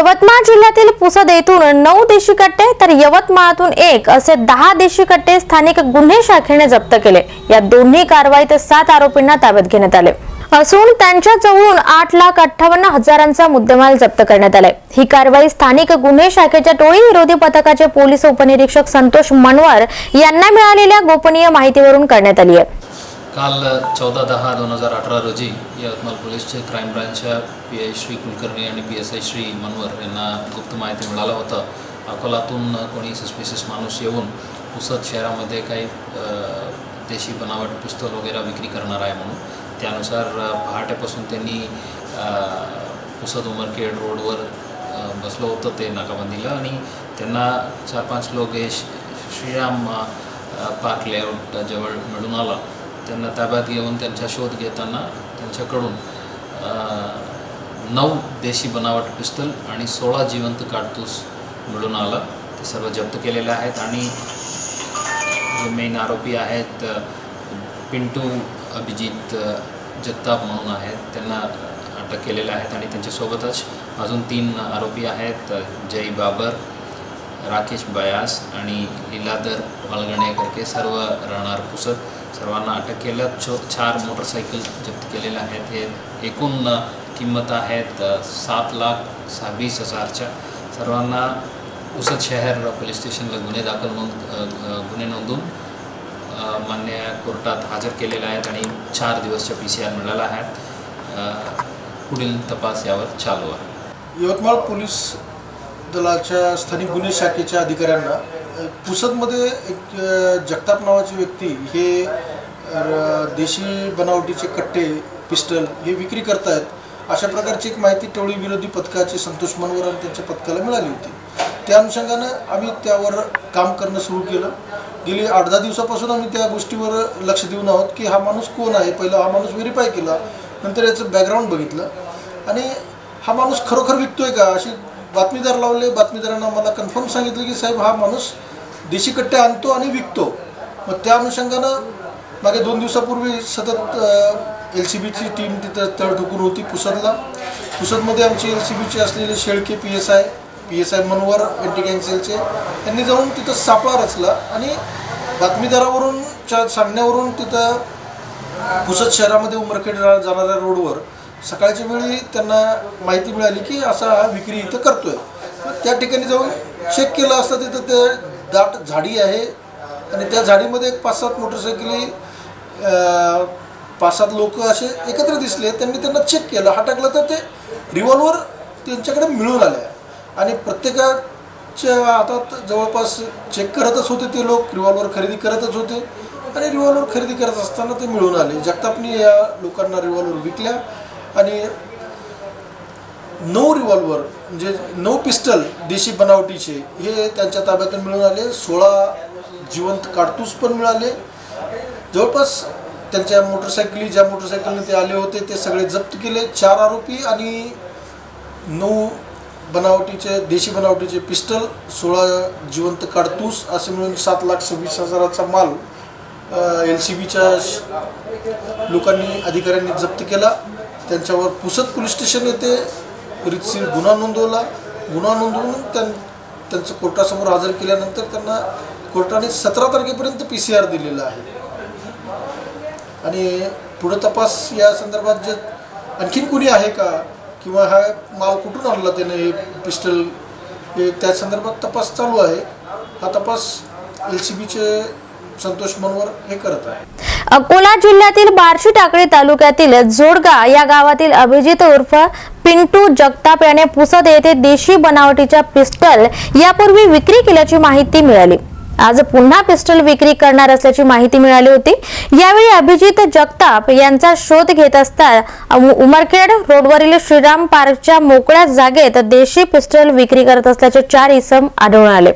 यवतमाळ जिल्ह्यातील पुसद येथून नऊ देशी कट्टे तर यवतमाळातून एक असे दहा देशी कट्टे स्थानिक गुन्हे शाखेने जप्त केले. या दोन्ही कारवाईत सात आरोपींना ताब्यात घेण्यात आले. असून त्यांच्या जवळून आठ लाख अठ्ठावन्न हजारांचा मुद्देमाल जप्त करण्यात आलाय. ही कारवाई स्थानिक गुन्हे शाखेच्या टोळी विरोधी पथकाचे पोलीस उपनिरीक्षक संतोष मनवर यांना मिळालेल्या गोपनीय माहितीवरून करण्यात आली आहे. काल चौदा दहा दोन हजार अठरा रोजी यवतमाळ पोलीसचे क्राईम ब्रांचच्या पी आय श्री कुलकर्णी आणि P S I Shri Manwar यांना गुप्त माहिती मिळालं होतं. अकोलातून कोणी सस्पिशियस माणूस येऊन पुसद शहरामध्ये काही देशी बनावट पिस्तूल वगैरे विक्री करणार आहे म्हणून. त्यानुसार पहाटेपासून त्यांनी अ, पुसद उमरखेड रोडवर बसलं बसलो होतं ते नाकाबंदीला आणि त्यांना चार पाच लोक हे श- श्रीराम पार्क लेआउट जवळ मिळून आला. त्यांना ताब्यात घेऊन त्यांचा शोध घेताना त्यांच्याकडून नऊ देशी बनावट पिस्तल आणि सोळा जिवंत काडतूस मिळून आला. ते सर्व जप्त केलेले आहेत आणि जे मेन आरोपी आहेत पिंटू अभिजित जगताप म्हणून आहेत. त्यांना अटक केलेल्या आहेत आणि त्यांच्यासोबतच अजून तीन आरोपी आहेत जय बाबर राकेश बयास आणि लीलाधर मालगणेकरके सर्व राहणार पुसद सर्वांना अटक केलं. छो चार मोटरसायकल जप्त केलेल्या आहेत. हे एकूण किंमत आहेत सात लाख सव्वीस हजारच्या. सर्वांना उसद शहर पोलीस स्टेशनला गुन्हे दाखल नोंद गुन्हे नोंदून मान्य कोर्टात हजर केलेले आहेत आणि चार दिवसच्या पी सी आर मिळाला आहेत पुढील तपास यावर चालू आहे. यवतमाळ पोलीस दलाच्या स्थानिक गुन्हे शाखेच्या अधिकाऱ्यांना पुसदमध्ये एक जगताप नावाची व्यक्ती हे देशी बनावटीचे कट्टे पिस्टल हे विक्री करतायत अशा प्रकारची एक माहिती टोळी विरोधी पथकाचे संतोष मनवर आणि त्यांच्या पथकाला मिळाली होती. त्या अनुषंगानं आम्ही त्यावर काम करणं सुरू केलं. गेली आठ दहा दिवसापासून आम्ही त्या गोष्टीवर लक्ष देऊन आहोत की हा माणूस कोण आहे? पहिला हा माणूस व्हेरीफाय केला नंतर याचं बॅकग्राऊंड बघितलं. आणि हा माणूस खरोखर विकतोय का? अशी बातमीदार लावले बातमीदारांना मला कन्फर्म सांगितलं की साहेब हा माणूस देशी कट्टे आणतो आणि विकतो. मग त्या अनुषंगानं मागे दोन दिवसापूर्वी सतत एल सी बीची टीम तिथं तळ ठोकून होती पुसदला. पुसदमध्ये आमची एल सी बीची असलेले Shelke P S I P S I Manohar anti कॅन्सेलचे यांनी जाऊन तिथं सापळा रचला आणि बातमीदारावरून च्या सांगण्यावरून तिथं पुसद शहरामध्ये उमरखेड रा- जाणाऱ्या रोडवर सकाळच्या वेळी त्यांना माहिती मिळाली की असा हा विक्री इथं करतोय. त्या ठिकाणी जाऊन चेक केलं असता तिथं ते दाट झाडी आहे. आणि त्या झाडीमध्ये एक पाच सात मोटरसायकली पाच सात लोक असे एकत्र दिसले. त्यांनी त्यांना चेक केलं. हा टाकला तर ते रिव्हॉल्वर त्यांच्याकडे मिळून आले आणि प्रत्येकाच्या हातात जवळपास चेक करतच होते ते लोक. रिव्हॉल्वर खरेदी करतच होते. आणि रिव्हॉल्वर खरेदी करत असताना ते मिळून आले. जगतापनी या लोकांना रिव्हॉल्वर विकल्या. आणि नऊ रिव्हॉल्वर म्हणजे नऊ पिस्टल देशी बनावटीचे हे त्यांच्या ताब्यातून मिळून आले. सोळा जिवंत काडतूस पण मिळाले. जवळपास त्यांच्या मोटरसायकली ज्या मोटरसायकलने ते आले होते ते सगळे जप्त केले. चार आरोपी आणि नऊ बनावटीचे देशी बनावटीचे पिस्टल सोळा जिवंत काडतूस असे मिळून सात लाख सव्वीस हजाराचा माल एल सी बीच्या लोकांनी अधिकाऱ्यांनी जप्त केला. त्यांच्यावर पुसद पोलीस स्टेशन येथे रितसीर गुन्हा नोंदवला. गुन्हा नोंदवून त्यां त्यांचं कोर्टासमोर हजर केल्यानंतर त्यांना कोर्टाने सतरा तारखेपर्यंत पी सी आर दिलेला आहे. आणि पुढं तपास या संदर्भात जे आणखीन कुणी आहे का? किंवा हा माल कुठून आणला त्याने हे पिस्टल? हे त्या संदर्भात तपास चालू आहे. हा तपास एल सी बीचे संतोष मनवर हे करत आहे अकोला जिल्ह्यातील बार्शी टाकळी तालुक्यातील जोडगा या गावातील अभिजित उर्फ पिंटू जगताप याने पुसद येथे देशी बनावटीच्या पिस्टल यापूर्वी विक्री केल्याची माहिती मिळाली. आज पुन्हा पिस्टल विक्री करणार असल्याची माहिती मिळाली होती. यावेळी अभिजित जगताप यांचा शोध घेत असता उमरखेड रोडवरील श्रीराम पार्कच्या मोकळ्या जागेत देशी पिस्टल विक्री करत असल्याचे चार इसम आढळून आले.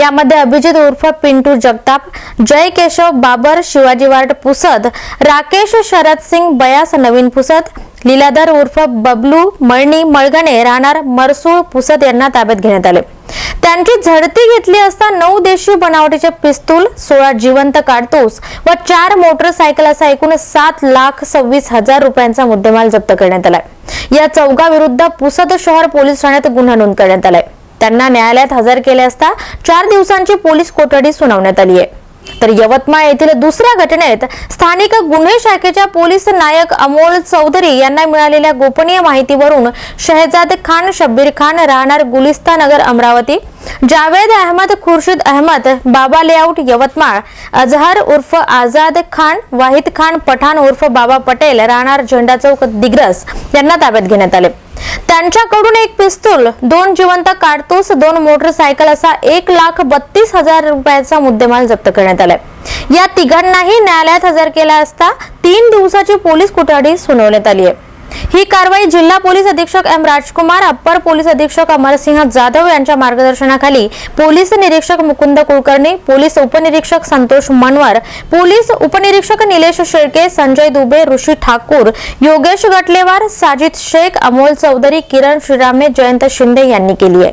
यामध्ये अभिजित उर्फ पिंटू जगताप जय केशव बाबर शिवाजी वार्ड पुसद राकेश शरद सिंग बयास नवीन पुसद लीलाधर उर्फ बबलू मळणी मळगणे राहणार मरसूळ पुसद यांना ताब्यात घेण्यात आले. त्यांची झडती घेतली असता नऊ देशी बनावटीचे पिस्तूल सोळा जिवंत काडतूस व चार मोटरसायकल असा एकूण सात लाख सव्वीस हजार रुपयांचा मुद्देमाल जप्त करण्यात आलाय. या चौघाविरुद्ध पुसद शहर पोलीस ठाण्यात गुन्हा नोंद करण्यात आलाय. त्यांना न्यायालयात हजर केले असता चार दिवसांची पोलीस कोठडी सुनावण्यात आली आहे. तर यवतमाळ येथील दुसऱ्या घटनेत स्थानिक गुन्हे शाखेच्या पोलीस नायक अमोल चौधरी यांना मिळालेल्या गोपनीय माहितीवरून शहजाद खान शब्बीर खान राहणार गुलिस्ता नगर अमरावती जावेद अहमद खुर्शीद अहमद बाबा लेआउट यवतमाळ अजहर उर्फ आझाद खान वाहिद खान पठाण उर्फ बाबा पटेल राहणार झेंडा चौक दिग्रस यांना ताब्यात घेण्यात आले. त्यांच्याकडून एक पिस्तूल दोन जिवंत काडतूस दोन मोटरसायकल असा एक लाख बत्तीस हजार रुपयाचा मुद्देमाल जप्त करण्यात आलाय. या तिघांनाही न्यायालयात हजर केला असता तीन दिवसाची पोलीस कोठडी सुनावण्यात आली आहे. ही कारवाई जिल्हा पोलीस अधीक्षक एम राजकुमार अप्पर पोलीस अधीक्षक अमरसिंह जाधव यांच्या मार्गदर्शनाखाली पोलीस निरीक्षक मुकुंद कुलकर्णी पोलीस उपनिरीक्षक संतोष मनवर पोलीस उपनिरीक्षक निलेश शेळके संजय दुबे ऋषी ठाकूर योगेश गटलेवार साजिद शेख अमोल चौधरी किरण श्रीरामे जयंत शिंदे यांनी केली आहे.